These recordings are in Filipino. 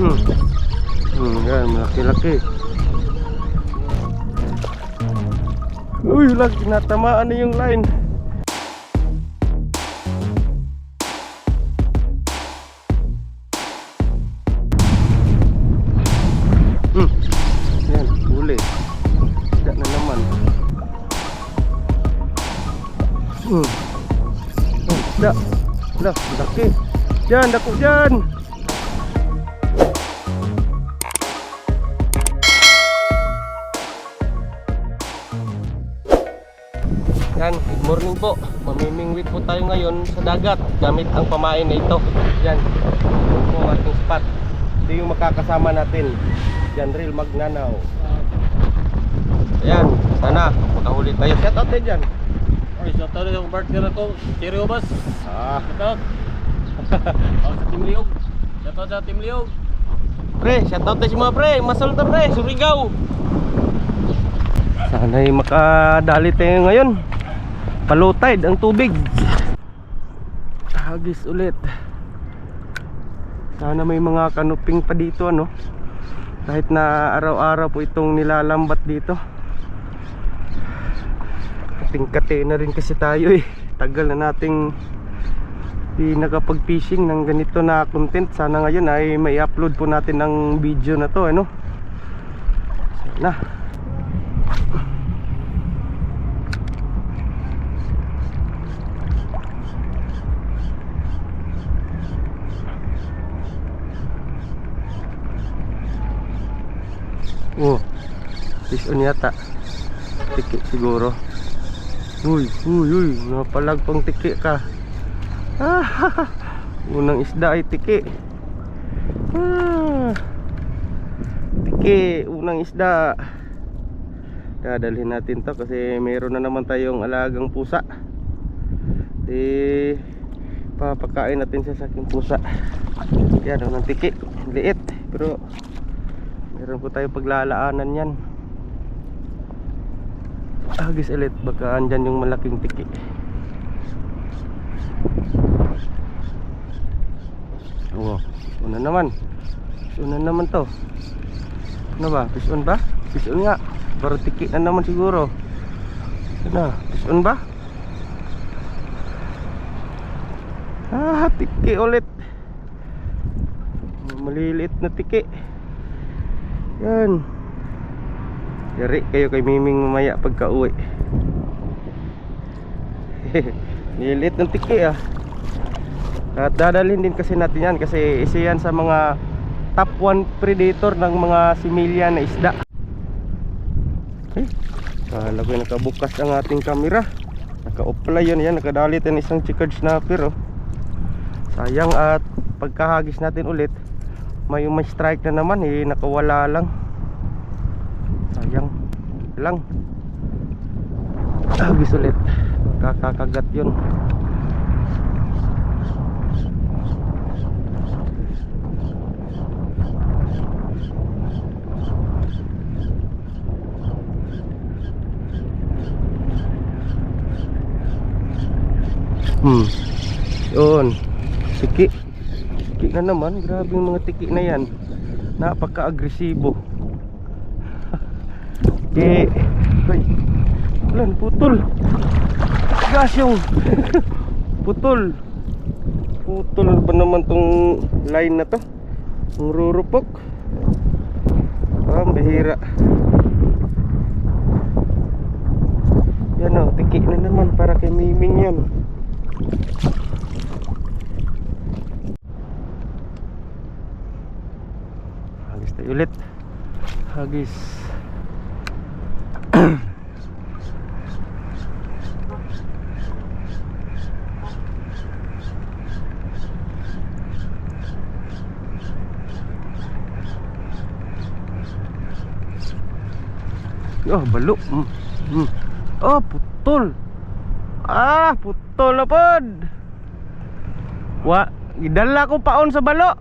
Hmm. Hmm, yan, malaki-laki. Uy, lag, natamaan na yung line. Hmm. Yan, huli. Isda na naman. Hmm. Oh, isda. Lah, laki. Diyan, dako diyan. Po. Mamimingwit po tayo ngayon sa dagat gamit ang pamain na ito. Yan, ito po ang ating spot. Ito yung makakasama natin. Yan, real magnanaw. Ayan, sana makahuli tayo. Shout out din dyan. Ay, sa talo yung partner ko, Cherry Obas. Ah, Shout out. Ako sa Team Liog. Shout out sa Team Liog. pre, shout out tayo sa mga pre. Masal ta pre, Surigao. Sana'y makadali tayo ngayon. Palutide ang tubig. Hagis ulit. Sana may mga kanuping pa dito ano. Kahit na araw-araw po itong nilalambat dito. Kating-kate na rin kasi tayo eh. Tagal na nating di nakapag-fishing ng ganito na content. Sana ngayon ay may upload po natin ng video na to ano. Sana. Oh, fish on yata. Tiki siguro. Uy, uy, uy, napalag pang tiki ka. Ah, unang isda ay tiki. Ah, tiki, unang isda. Dadalhin natin to kasi mayroon na naman tayong alagang pusa. Eh, papakain natin sa aking pusa. Yan, unang tiki. Liit, pero Meron po tayo paglalaanan yan Agis ulit Baka andyan yung malaking tiki Oo Fish on na naman Fish on na naman to Ano ba? Fish ba? Fish on nga Baro tiki na naman siguro Ano? Fish ba? Ah, tiki ulit Maliliit na tiki yan. Yari kayo kay Miming mamaya pagka uwi. Nilit ng tiki ah. At dadalhin din kasi natin yan kasi isa yan sa mga top 1 predator ng mga similya na isda. Eh, kala ko nakabukas ang ating camera. Naka-off pala yun yan. Nakadalit ang isang checkered snapper oh. Sayang at pagkahagis natin ulit may may strike na naman eh nakawala lang sayang. Lang. Agis ulit. Kakakagat yun. Hmm. Yun. Siki tiki na naman. Grabe yung mga tiki na yan. Napaka-agresibo eh ay ulan putol. Gas yung putol. Putol ba naman tong line na to? Ang rurupok. Ah bihira. Yan o tiki na naman para kay Miming yan Hagis tayo ulit. Hagis Oh, balo. Oh, putol. Ah, putol na pod. Wa, idala ko paon sa balo.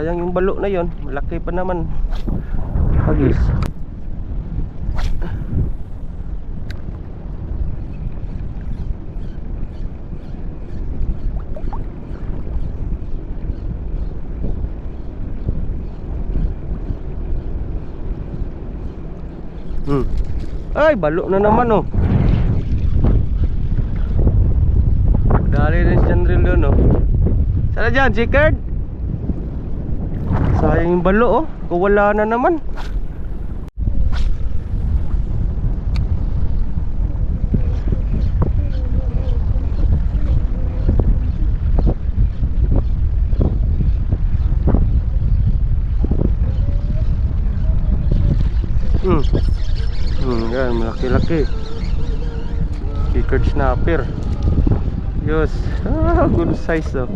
sayang yung balo na yon malaki pa naman pagis Hmm. Ay, balo na naman oh. Dali rin oh. dyan rin doon oh. Sana dyan, Jickard? Sayang yung balo oh. Kung wala na naman. Hmm. Hmm, yan, malaki-laki. Chickered snapper. Yes. Ah, good size oh.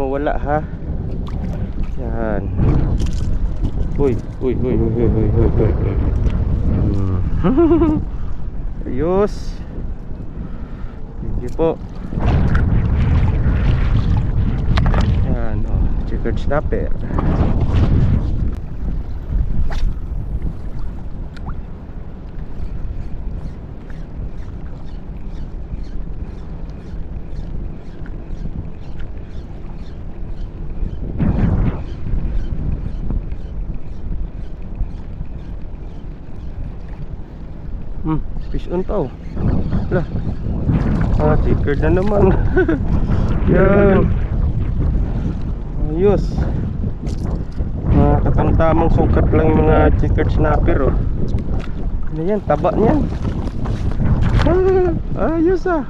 Mawala ha. Yan. Uy, uy, uy, uy, uy, uy, uy, uy. uy. Hmm. Ayos. You po. Yan, oh, chickered snapper. Hmm, fish on pa. Lah. Ah, chickered na naman. Yan. Ayos. Mga katamtamang sukat lang yung mga chickered snapper oh. Ano yan, taba niyan. Ah, ayos ah.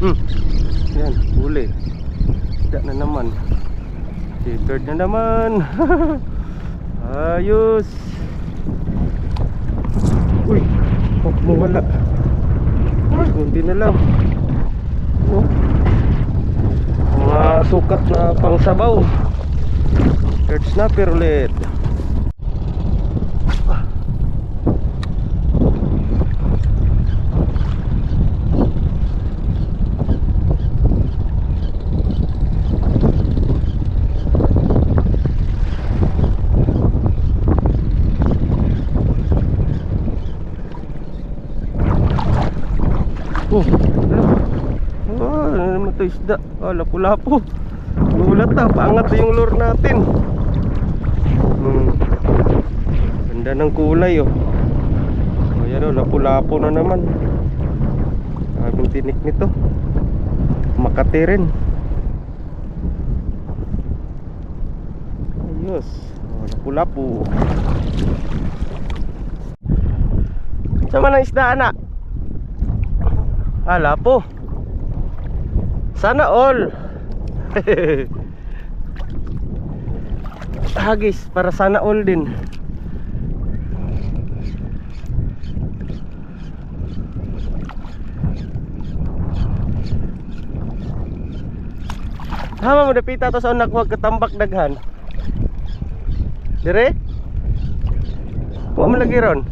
Hmm. Yan, huli. Tidak na naman. Chickered na naman. Ayos. Uy, oh, mawala. Ay, kunti na lang. Oh. Mga sukat na pangsabaw. Chickered snapper ulit. Oh, ano? Oh, ano naman ito isda? Oh, lapu-lapu. Gulat na, paangat yung lure natin. Hmm. Ganda ng kulay oh. Oh, yan oh, lapu-lapu na naman. Sabing tinik nito. Makati rin. Ayos. Oh, lapu-lapu. Sama ng isda anak. Ala po. Sana all. Hagis para sana all din. Hama mo dapita to sa unak wag katambak daghan. Dire? Wa mo lagi ron.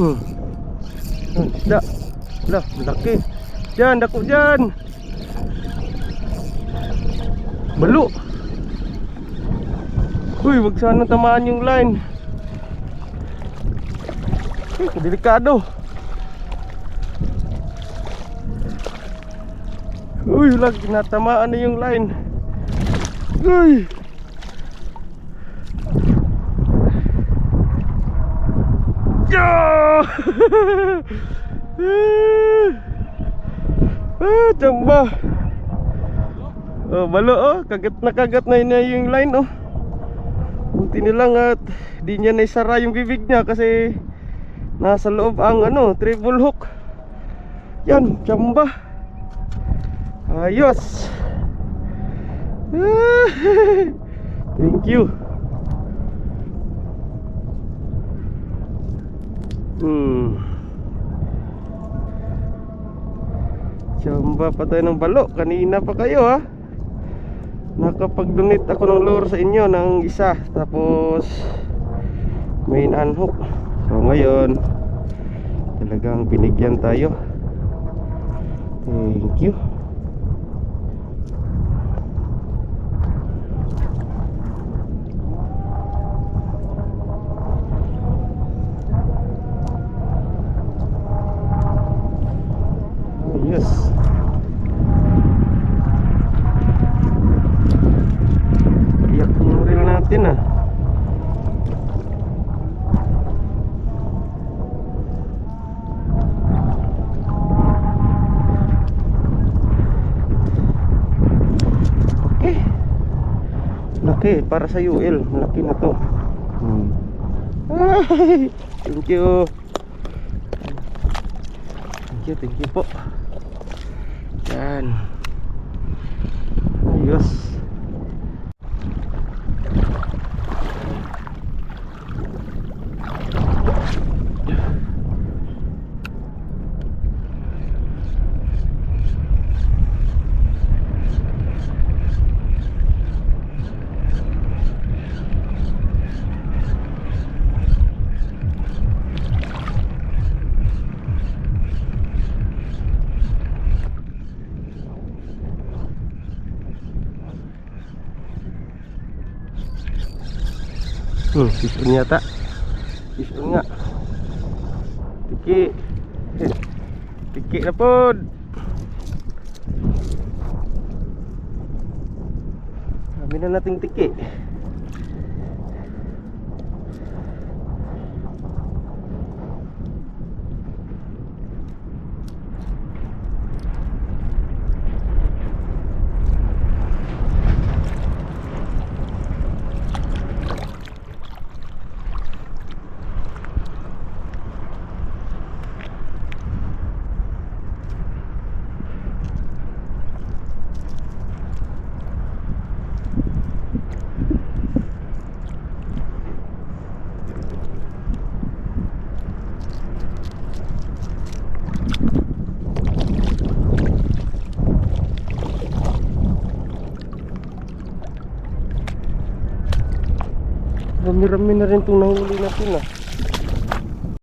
Hmm. Ah, Isda. Lah, laki. Diyan, dako diyan. Balo. Uy, wag sana tamaan yung line. Eh, delikado. Uy, lag, natamaan na yung line. Uy. Ah, jamba. Oh, balo oh, kagat na kagat na yun yung line oh. Buti nilang at di niya naisara yung bibig niya kasi nasa loob ang ano, triple hook. Yan, jamba. Ayos. Ah, Thank you. Hmm. Chamba pa tayo ng balo. Kanina pa kayo ha. nakapag-donate ako ng lure sa inyo ng isa tapos main unhook so ngayon talagang binigyan tayo thank you yes Iyak yung reel natin ah. Okay. Laki para sa UL. Malaki na to. Hmm. Ay, thank you. Thank you, thank you po. Yan. Ayos. Hmm, fish on yata. Fish on nga. Tiki. Tiki na po. Kami na nating tiki. Rami-rami na rin itong nahuli natin ah.